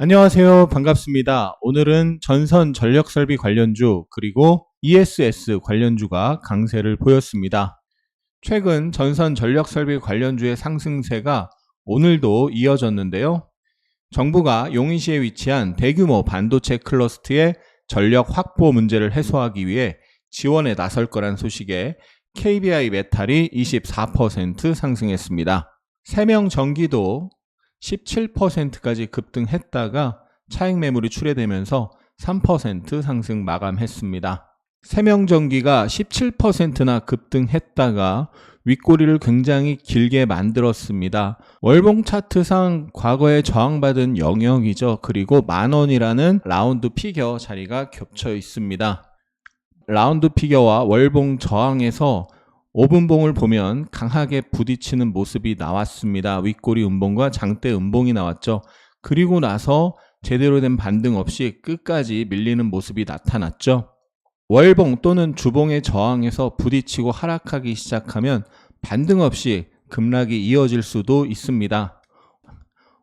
안녕하세요. 반갑습니다. 오늘은 전선 전력 설비 관련주 그리고 ESS 관련주가 강세를 보였습니다. 최근 전선 전력 설비 관련주의 상승세가 오늘도 이어졌는데요. 정부가 용인시에 위치한 대규모 반도체 클러스트의 전력 확보 문제를 해소하기 위해 지원에 나설 거란 소식에 KBI 메탈이 24% 상승했습니다. 세명 전기도 17%까지 급등했다가 차익 매물이 출회되면서 3% 상승 마감했습니다. 세명전기가 17%나 급등했다가 윗꼬리를 굉장히 길게 만들었습니다. 월봉 차트상 과거에 저항받은 영역이죠. 그리고 만원이라는 라운드 피겨 자리가 겹쳐 있습니다. 라운드 피겨와 월봉 저항에서 5분봉을 보면 강하게 부딪히는 모습이 나왔습니다. 윗꼬리 음봉과 장대 음봉이 나왔죠. 그리고 나서 제대로 된 반등 없이 끝까지 밀리는 모습이 나타났죠. 월봉 또는 주봉의 저항에서 부딪히고 하락하기 시작하면 반등 없이 급락이 이어질 수도 있습니다.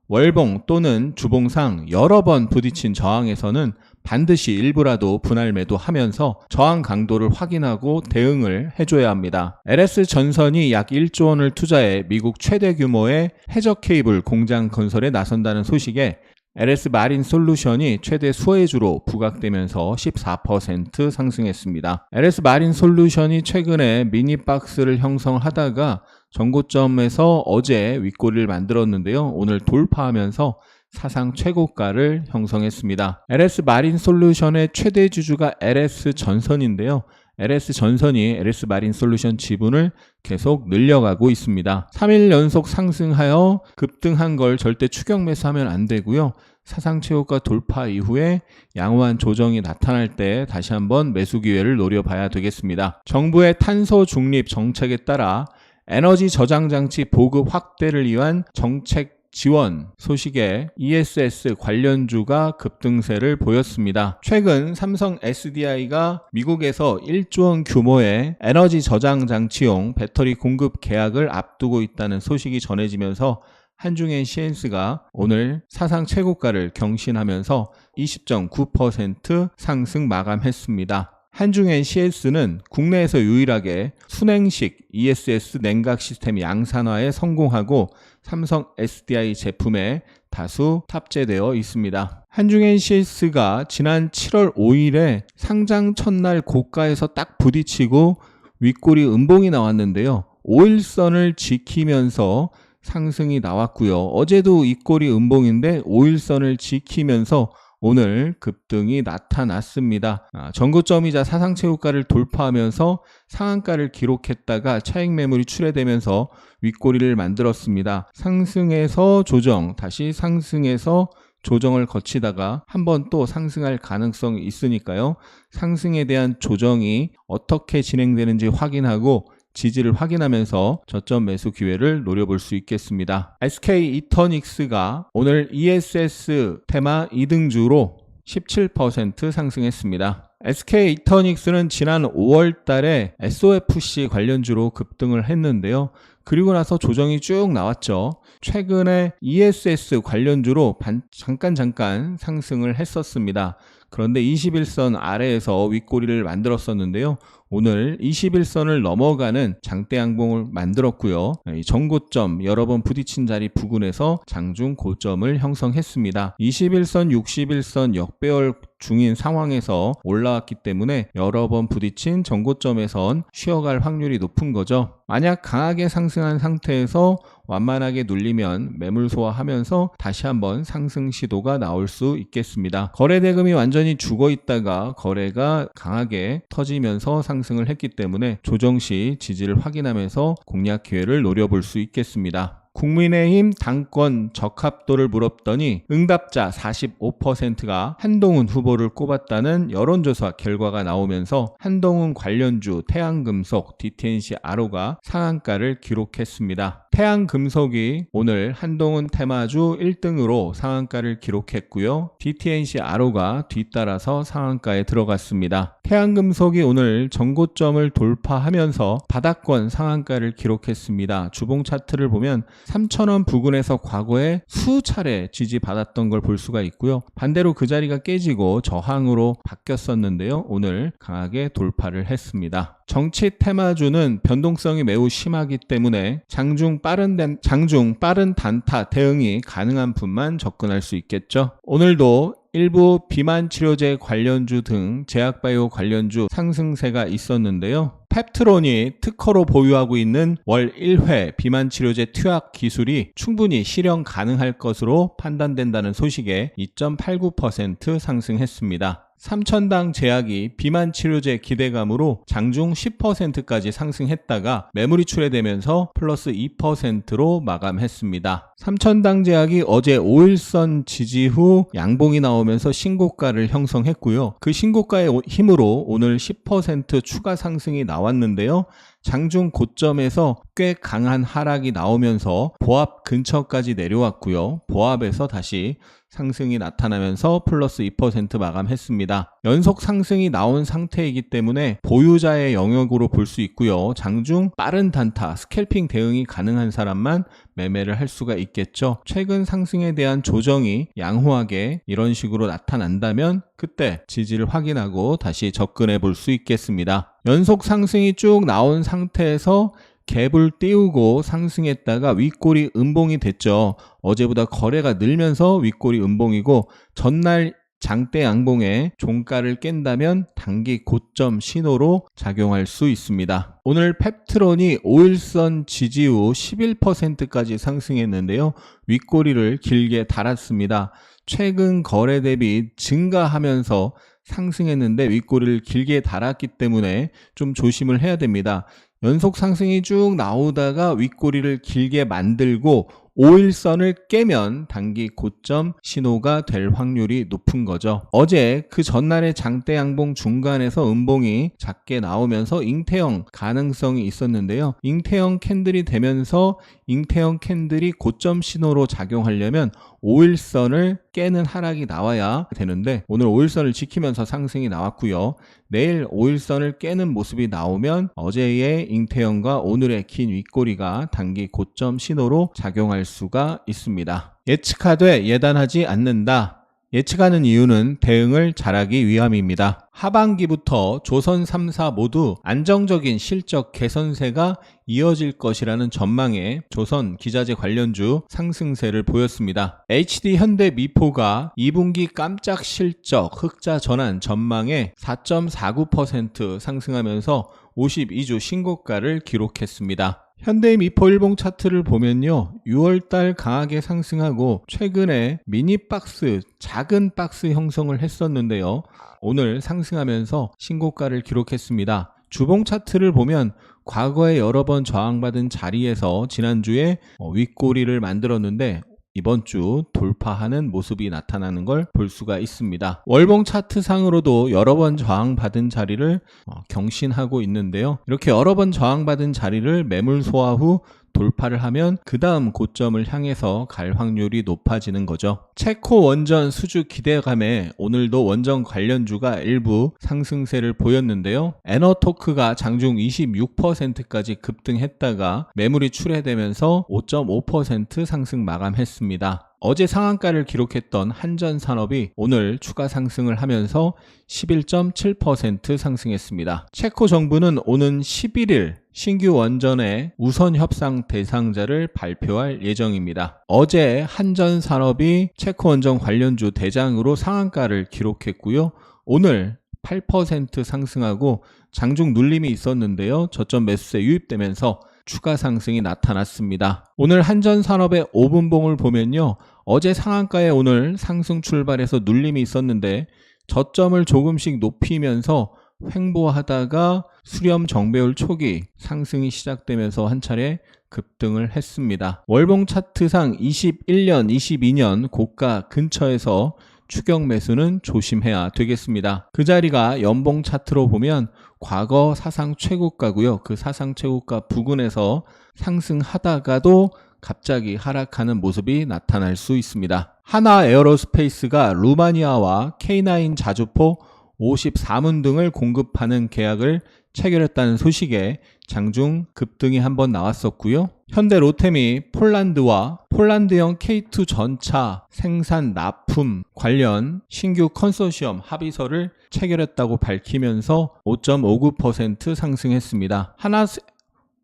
월봉 또는 주봉상 여러 번 부딪힌 저항에서는 반드시 일부라도 분할 매도하면서 저항 강도를 확인하고 대응을 해줘야 합니다. LS 전선이 약 1조 원을 투자해 미국 최대 규모의 해적 케이블 공장 건설에 나선다는 소식에 LS 마린 솔루션이 최대 수혜주로 부각되면서 14% 상승했습니다. LS 마린 솔루션이 최근에 미니박스를 형성하다가 전고점에서 어제 윗꼬리를 만들었는데요. 오늘 돌파하면서 사상 최고가를 형성했습니다. LS 마린 솔루션의 최대 주주가 LS 전선인데요. LS 전선이 LS 마린 솔루션 지분을 계속 늘려가고 있습니다. 3일 연속 상승하여 급등한 걸 절대 추격 매수하면 안 되고요. 사상 최고가 돌파 이후에 양호한 조정이 나타날 때 다시 한번 매수 기회를 노려봐야 되겠습니다. 정부의 탄소 중립 정책에 따라 에너지 저장 장치 보급 확대를 위한 정책 지원 소식에 ESS 관련주가 급등세를 보였습니다. 최근 삼성 SDI가 미국에서 1조 원 규모의 에너지 저장 장치용 배터리 공급 계약을 앞두고 있다는 소식이 전해지면서 한중엔 시엔스가 오늘 사상 최고가를 경신하면서 20.9% 상승 마감했습니다. 한중엔 CS는 국내에서 유일하게 순행식 ESS 냉각 시스템 양산화에 성공하고 삼성 SDI 제품에 다수 탑재되어 있습니다. 한중엔 CS가 지난 7월 5일에 상장 첫날 고가에서 딱 부딪히고 윗꼬리 음봉이 나왔는데요. 5일선을 지키면서 상승이 나왔고요. 어제도 윗꼬리 음봉인데 5일선을 지키면서 오늘 급등이 나타났습니다. 아, 전고점이자 사상체고가를 돌파하면서 상한가를 기록했다가 차익 매물이 출회되면서 윗꼬리를 만들었습니다. 상승에서 조정, 다시 상승해서 조정을 거치다가 한 번 또 상승할 가능성이 있으니까요. 상승에 대한 조정이 어떻게 진행되는지 확인하고 지지를 확인하면서 저점 매수 기회를 노려볼 수 있겠습니다. SK 이터닉스가 오늘 ESS 테마 2등주로 17% 상승했습니다. SK 이터닉스는 지난 5월 달에 SOFC 관련주로 급등을 했는데요. 그리고 나서 조정이 쭉 나왔죠. 최근에 ESS 관련주로 반, 잠깐 잠깐 상승을 했었습니다. 그런데 21선 아래에서 윗꼬리를 만들었었는데요. 오늘 21선을 넘어가는 장대 양봉을 만들었고요. 정고점 여러 번 부딪힌 자리 부근에서 장중 고점을 형성했습니다. 21선, 61선 역배열 중인 상황에서 올라왔기 때문에 여러 번 부딪힌 정고점에선 쉬어갈 확률이 높은 거죠. 만약 강하게 상승한 상태에서 완만하게 눌리면 매물 소화하면서 다시 한번 상승 시도가 나올 수 있겠습니다. 거래 대금이 완전히 죽어 있다가 거래가 강하게 터지면서 상승을 했기 때문에 조정 시 지지를 확인하면서 공략 기회를 노려볼 수 있겠습니다. 국민의힘 당권 적합도를 물었더니 응답자 45%가 한동훈 후보를 꼽았다는 여론조사 결과가 나오면서 한동훈 관련주 태양금속, DTNC 아로가 상한가를 기록했습니다. 태양금속이 오늘 한동훈 테마주 1등으로 상한가를 기록했고요. DTNC 아로가 뒤따라서 상한가에 들어갔습니다. 태양금속이 오늘 전고점을 돌파하면서 바닥권 상한가를 기록했습니다. 주봉 차트를 보면 3,000원 부근에서 과거에 수차례 지지받았던 걸 볼 수가 있고요. 반대로 그 자리가 깨지고 저항으로 바뀌었었는데요. 오늘 강하게 돌파를 했습니다. 정치 테마주는 변동성이 매우 심하기 때문에 장중 빠른 단- 장중 빠른 단타 대응이 가능한 분만 접근할 수 있겠죠. 오늘도 일부 비만 치료제 관련주 등 제약바이오 관련주 상승세가 있었는데요. 펩트론이 특허로 보유하고 있는 월 1회 비만 치료제 투약 기술이 충분히 실현 가능할 것으로 판단된다는 소식에 2.89% 상승했습니다. 3천당 제약이 비만 치료제 기대감으로 장중 10%까지 상승했다가 매물이 출회되면서 플러스 2%로 마감했습니다. 3천당 제약이 어제 5일선 지지 후 양봉이 나오면서 신고가를 형성했고요. 그 신고가의 오- 힘으로 오늘 10% 추가 상승이 나왔는데요. 장중 고점에서 꽤 강한 하락이 나오면서 보합 근처까지 내려왔고요. 보합에서 다시 상승이 나타나면서 플러스 2% 마감했습니다. 연속 상승이 나온 상태이기 때문에 보유자의 영역으로 볼 수 있고요. 장중 빠른 단타, 스캘핑 대응이 가능한 사람만 매매를 할 수가 있겠죠. 최근 상승에 대한 조정이 양호하게 이런 식으로 나타난다면 그때 지지를 확인하고 다시 접근해 볼 수 있겠습니다. 연속 상승이 쭉 나온 상태에서 갭을 띄우고 상승했다가 윗골이 음봉이 됐죠. 어제보다 거래가 늘면서 윗골이 음봉이고 전날 장대 양봉에 종가를 깬다면 단기 고점 신호로 작용할 수 있습니다. 오늘 펩트론이 5일선 지지 후 11%까지 상승했는데요. 윗꼬리를 길게 달았습니다. 최근 거래 대비 증가하면서 상승했는데 윗꼬리를 길게 달았기 때문에 좀 조심을 해야 됩니다. 연속 상승이 쭉 나오다가 윗꼬리를 길게 만들고 5일선을 깨면 단기 고점 신호가 될 확률이 높은 거죠. 어제 그 전날의 장대 양봉 중간에서 음봉이 작게 나오면서 잉태형 가능성이 있었는데요. 잉태형 캔들이 되면서 잉태형 캔들이 고점 신호로 작용하려면 5일선을 깨는 하락이 나와야 되는데 오늘 5일선을 지키면서 상승이 나왔고요. 내일 5일선을 깨는 모습이 나오면 어제의 잉태형과 오늘의 긴 윗꼬리가 단기 고점 신호로 작용할 수가 있습니다. 예측하되 예단하지 않는다. 예측하는 이유는 대응을 잘하기 위함입니다. 하반기부터 조선 3사 모두 안정적인 실적 개선세가 이어질 것이라는 전망에 조선 기자재 관련주 상승세를 보였습니다. HD 현대 미포가 2분기 깜짝 실적 흑자 전환 전망에 4.49% 상승하면서 52주 신고가를 기록했습니다. 현대 미포 일봉 차트를 보면요. 6월달 강하게 상승하고 최근에 미니 박스, 작은 박스 형성을 했었는데요. 오늘 상승하면서 신고가를 기록했습니다. 주봉 차트를 보면 과거에 여러 번 저항받은 자리에서 지난주에 어, 윗꼬리를 만들었는데 이번 주 돌파하는 모습이 나타나는 걸 볼 수가 있습니다. 월봉 차트 상으로도 여러 번 저항받은 자리를 어, 경신하고 있는데요. 이렇게 여러 번 저항받은 자리를 매물 소화 후 돌파를 하면 그 다음 고점을 향해서 갈 확률이 높아지는 거죠. 체코 원전 수주 기대감에 오늘도 원전 관련주가 일부 상승세를 보였는데요. 에너토크가 장중 26%까지 급등했다가 매물이 출회되면서 5.5% 상승 마감했습니다. 어제 상한가를 기록했던 한전산업이 오늘 추가 상승을 하면서 11.7% 상승했습니다. 체코 정부는 오는 11일 신규 원전의 우선 협상 대상자를 발표할 예정입니다. 어제 한전산업이 체코 원전 관련주 대장으로 상한가를 기록했고요. 오늘 8% 상승하고 장중 눌림이 있었는데요. 저점 매수세 유입되면서 추가 상승이 나타났습니다. 오늘 한전산업의 5분봉을 보면요. 어제 상한가에 오늘 상승 출발해서 눌림이 있었는데 저점을 조금씩 높이면서 횡보하다가 수렴 정배울 초기 상승이 시작되면서 한 차례 급등을 했습니다. 월봉 차트상 21년, 22년 고가 근처에서 추격 매수는 조심해야 되겠습니다. 그 자리가 연봉 차트로 보면 과거 사상 최고가고요. 그 사상 최고가 부근에서 상승하다가도 갑자기 하락하는 모습이 나타날 수 있습니다. 하나 에어로스페이스가 루마니아와 K9 자주포 54문 등을 공급하는 계약을 체결했다는 소식에 장중 급등이 한번 나왔었고요. 현대 로템이 폴란드와 폴란드형 K2 전차 생산 납품 관련 신규 컨소시엄 합의서를 체결했다고 밝히면서 5.59% 상승했습니다. 하나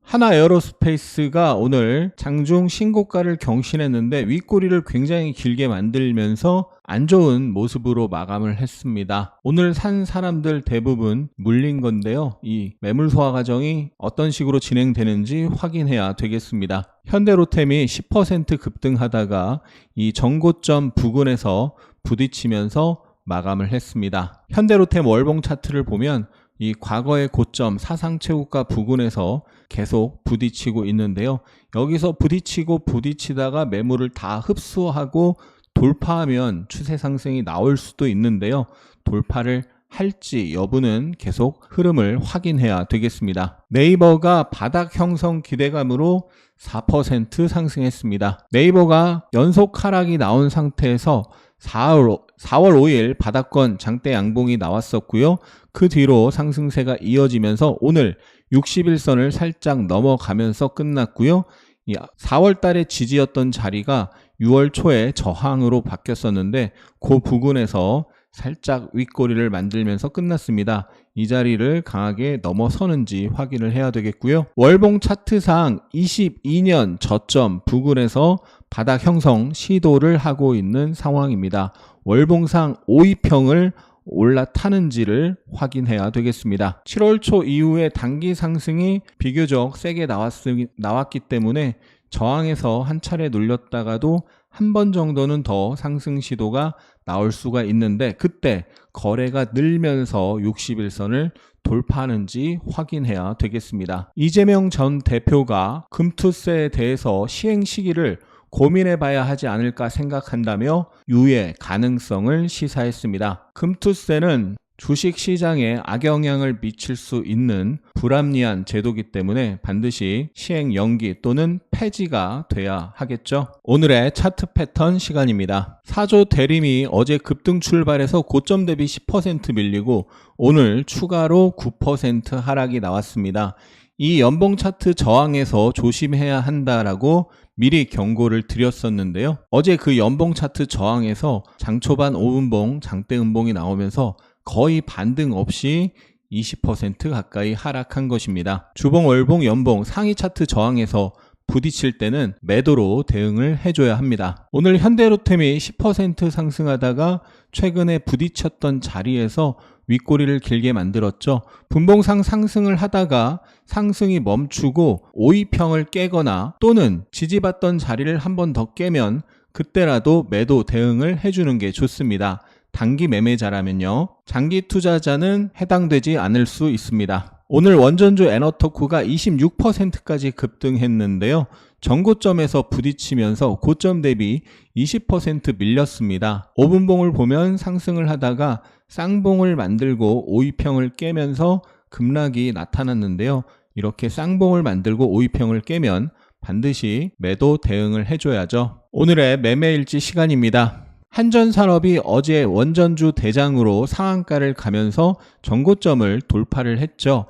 하나 에어로스페이스가 오늘 장중 신고가를 경신했는데 윗꼬리를 굉장히 길게 만들면서 안 좋은 모습으로 마감을 했습니다. 오늘 산 사람들 대부분 물린 건데요. 이 매물 소화 과정이 어떤 식으로 진행되는지 확인해야 되겠습니다. 현대로템이 10% 급등하다가 이 정고점 부근에서 부딪히면서 마감을 했습니다. 현대로템 월봉 차트를 보면 이 과거의 고점 사상 최고가 부근에서 계속 부딪히고 있는데요. 여기서 부딪히고 부딪히다가 매물을 다 흡수하고 돌파하면 추세 상승이 나올 수도 있는데요. 돌파를 할지 여부는 계속 흐름을 확인해야 되겠습니다. 네이버가 바닥 형성 기대감으로 4% 상승했습니다. 네이버가 연속 하락이 나온 상태에서 4월, 4월 5일 바닥권 장대 양봉이 나왔었고요. 그 뒤로 상승세가 이어지면서 오늘 60일선을 살짝 넘어가면서 끝났고요. 4월 달에 지지였던 자리가 6월 초에 저항으로 바뀌었었는데 그 부근에서 살짝 윗꼬리를 만들면서 끝났습니다. 이 자리를 강하게 넘어서는지 확인을 해야 되겠고요. 월봉 차트상 22년 저점 부근에서 바닥 형성 시도를 하고 있는 상황입니다. 월봉상 5위평을 올라타는지를 확인해야 되겠습니다. 7월 초 이후에 단기 상승이 비교적 세게 나왔, 나왔기 때문에 저항에서 한 차례 눌렸다가도 한 번 정도는 더 상승 시도가 나올 수가 있는데 그때 거래가 늘면서 60일선을 돌파하는지 확인해야 되겠습니다. 이재명 전 대표가 금투세에 대해서 시행 시기를 고민해 봐야 하지 않을까 생각한다며 유예 가능성을 시사했습니다. 금투세는 주식 시장에 악영향을 미칠 수 있는 불합리한 제도기 때문에 반드시 시행 연기 또는 폐지가 돼야 하겠죠. 오늘의 차트 패턴 시간입니다. 4조 대림이 어제 급등 출발해서 고점 대비 10% 밀리고 오늘 추가로 9% 하락이 나왔습니다. 이 연봉 차트 저항에서 조심해야 한다라고 미리 경고를 드렸었는데요. 어제 그 연봉 차트 저항에서 장 초반 5분봉, 장대 음봉이 나오면서 거의 반등 없이 20% 가까이 하락한 것입니다. 주봉, 월봉, 연봉 상위 차트 저항에서 부딪힐 때는 매도로 대응을 해줘야 합니다. 오늘 현대로템이 10% 상승하다가 최근에 부딪혔던 자리에서 윗꼬리를 길게 만들었죠. 분봉상 상승을 하다가 상승이 멈추고 5위평을 깨거나 또는 지지받던 자리를 한 번 더 깨면 그때라도 매도 대응을 해주는 게 좋습니다. 단기 매매자라면요. 장기 투자자는 해당되지 않을 수 있습니다. 오늘 원전주 에너토쿠가 26%까지 급등했는데요. 전고점에서 부딪히면서 고점 대비 20% 밀렸습니다. 5분봉을 보면 상승을 하다가 쌍봉을 만들고 5위평을 깨면서 급락이 나타났는데요. 이렇게 쌍봉을 만들고 5위평을 깨면 반드시 매도 대응을 해줘야죠. 오늘의 매매일지 시간입니다. 한전산업이 어제 원전주 대장으로 상한가를 가면서 전고점을 돌파를 했죠.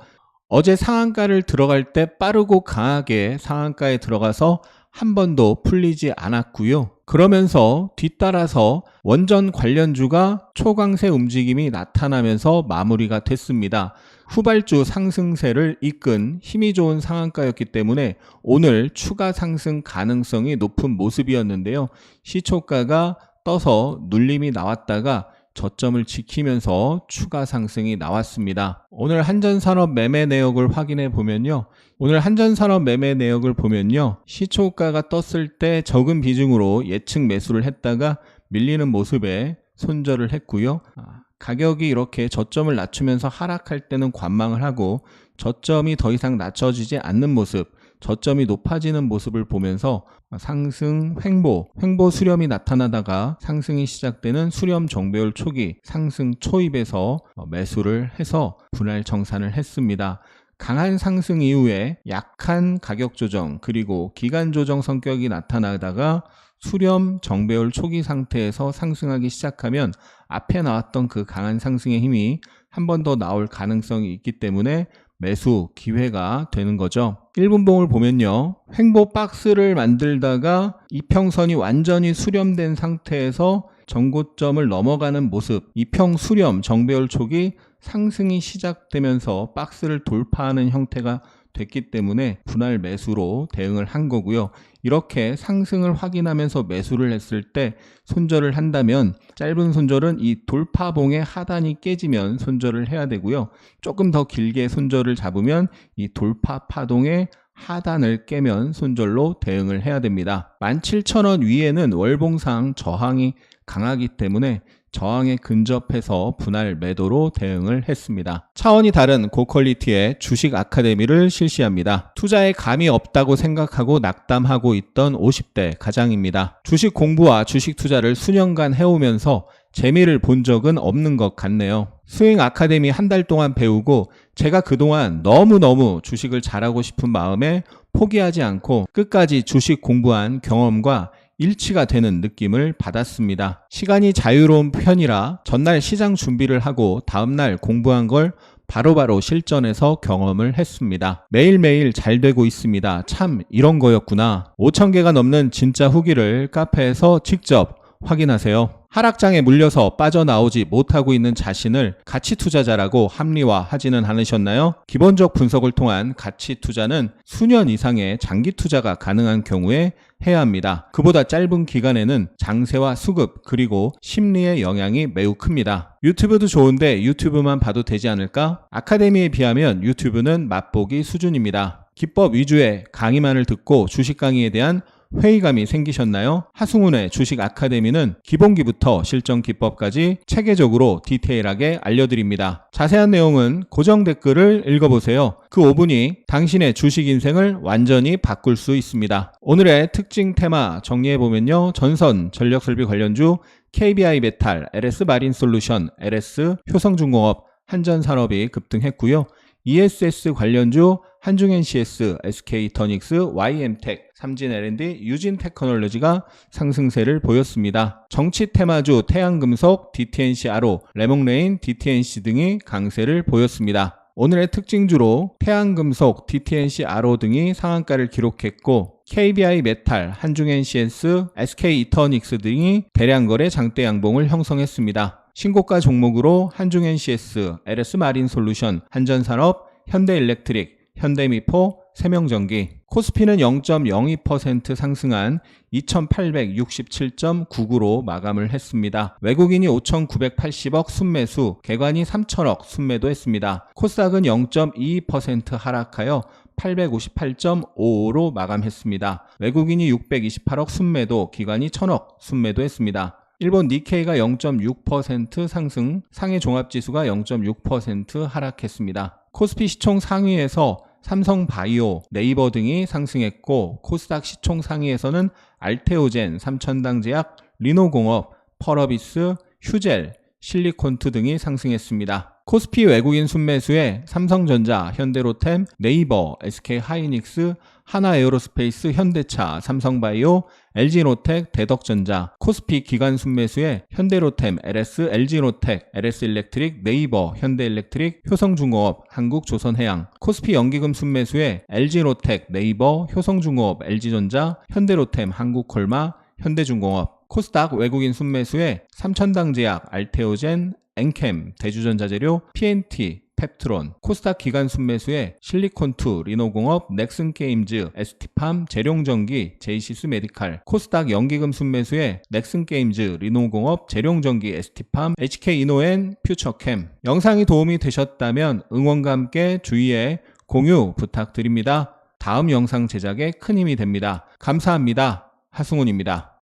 어제 상한가를 들어갈 때 빠르고 강하게 상한가에 들어가서 한 번도 풀리지 않았고요. 그러면서 뒤따라서 원전 관련주가 초강세 움직임이 나타나면서 마무리가 됐습니다. 후발주 상승세를 이끈 힘이 좋은 상한가였기 때문에 오늘 추가 상승 가능성이 높은 모습이었는데요. 시초가가 떠서 눌림이 나왔다가 저점을 지키면서 추가 상승이 나왔습니다. 오늘 한전산업 매매 내역을 확인해 보면요. 오늘 한전산업 매매 내역을 보면요. 시초가가 떴을 때 적은 비중으로 예측 매수를 했다가 밀리는 모습에 손절을 했고요. 아, 가격이 이렇게 저점을 낮추면서 하락할 때는 관망을 하고 저점이 더 이상 낮춰지지 않는 모습 저점이 높아지는 모습을 보면서 상승 횡보, 횡보 수렴이 나타나다가 상승이 시작되는 수렴 정배열 초기 상승 초입에서 어, 매수를 해서 분할 정산을 했습니다. 강한 상승 이후에 약한 가격 조정 그리고 기간 조정 성격이 나타나다가 수렴 정배열 초기 상태에서 상승하기 시작하면 앞에 나왔던 그 강한 상승의 힘이 한 번 더 나올 가능성이 있기 때문에 매수 기회가 되는 거죠. 1분봉을 보면요. 횡보 박스를 만들다가 이평선이 완전히 수렴된 상태에서 전고점을 넘어가는 모습, 이평 수렴 정배열 촉이 상승이 시작되면서 박스를 돌파하는 형태가 됐기 때문에 분할 매수로 대응을 한 거고요. 이렇게 상승을 확인하면서 매수를 했을 때 손절을 한다면 짧은 손절은 이 돌파봉의 하단이 깨지면 손절을 해야 되고요. 조금 더 길게 손절을 잡으면 이 돌파 파동의 하단을 깨면 손절로 대응을 해야 됩니다. 17,000원 위에는 월봉상 저항이 강하기 때문에 저항에 근접해서 분할 매도로 대응을 했습니다. 차원이 다른 고퀄리티의 주식 아카데미를 실시합니다. 투자에 감이 없다고 생각하고 낙담하고 있던 50대 가장입니다. 주식 공부와 주식 투자를 수년간 해오면서 재미를 본 적은 없는 것 같네요. 스윙 아카데미 한 달 동안 배우고 제가 그동안 너무너무 주식을 잘하고 싶은 마음에 포기하지 않고 끝까지 주식 공부한 경험과 일치가 되는 느낌을 받았습니다. 시간이 자유로운 편이라 전날 시장 준비를 하고 다음날 공부한 걸 바로 바로 실전에서 경험을 했습니다. 매일매일 잘 되고 있습니다. 참 이런 거였구나. 5,000개가 넘는 진짜 후기를 카페에서 직접 확인하세요. 하락장에 물려서 빠져나오지 못하고 있는 자신을 가치 투자자라고 합리화하지는 않으셨나요? 기본적 분석을 통한 가치 투자는 수년 이상의 장기 투자가 가능한 경우에 해야 합니다. 그보다 짧은 기간에는 장세와 수급 그리고 심리의 영향이 매우 큽니다. 유튜브도 좋은데 유튜브만 봐도 되지 않을까? 아카데미에 비하면 유튜브는 맛보기 수준입니다. 기법 위주의 강의만을 듣고 주식 강의에 대한 회의감이 생기셨나요? 하승훈의 주식 아카데미는 기본기부터 실전 기법까지 체계적으로 디테일하게 알려드립니다. 자세한 내용은 고정 댓글을 읽어보세요. 그 5분이 당신의 주식 인생을 완전히 바꿀 수 있습니다. 오늘의 특징 테마 정리해보면요. 전선, 전력설비 관련주, KBI 메탈, LS 마린 솔루션, LS 효성중공업, 한전산업이 급등했고요. ESS 관련주 한중엔 CS, SK터닉스, YM텍, 삼진 L&D, 유진 테크놀로지가 상승세를 보였습니다. 정치 테마주 태양금속, DTNC 아로, 레몽레인, DTNC 등이 강세를 보였습니다. 오늘의 특징주로 태양금속, DTNC 아로 등이 상한가를 기록했고 KBI 메탈, 한중엔 CS, SK 이터닉스 등이 대량 거래 장대 양봉을 형성했습니다. 신고가 종목으로 한중엔 CS, LS 마린 솔루션, 한전산업, 현대일렉트릭, 현대미포, 세명전기, 코스피는 0.02% 상승한 2867.99로 마감을 했습니다. 외국인이 5,980억 순매수, 개관이 3,000억 순매도 했습니다. 코스닥은 0.22% 하락하여 858.55로 마감했습니다. 외국인이 628억 순매도, 기관이 1,000억 순매도했습니다. 일본 니케이가 0.6% 상승, 상해 종합지수가 0.6% 하락했습니다. 코스피 시총 상위에서 삼성바이오, 네이버 등이 상승했고 코스닥 시총 상위에서는 알테오젠, 삼천당제약, 리노공업, 펄어비스, 휴젤, 실리콘트 등이 상승했습니다. 코스피 외국인 순매수에 삼성전자, 현대로템, 네이버, SK하이닉스, 하나에어로스페이스, 현대차, 삼성바이오, LG노텍, 대덕전자, 코스피 기관 순매수에 현대로템, LS, LG노텍, LS일렉트릭, 네이버, 현대일렉트릭, 효성중공업, 한국조선해양, 코스피 연기금 순매수에 LG노텍, 네이버, 효성중공업, LG전자, 현대로템, 한국콜마, 현대중공업, 코스닥 외국인 순매수에 삼천당제약, 알테오젠, 엔캠, 대주전자재료, PNT, 펩트론, 코스닥 기간 순매수에 실리콘투, 리노공업, 넥슨게임즈, ST팜, 재룡전기, 제이시스 메디칼, 코스닥 연기금 순매수에 넥슨게임즈, 리노공업, 재룡전기, ST팜, HK이노엔, 퓨처캠. 영상이 도움이 되셨다면 응원과 함께 주위에 공유 부탁드립니다. 다음 영상 제작에 큰 힘이 됩니다. 감사합니다. 하승훈입니다.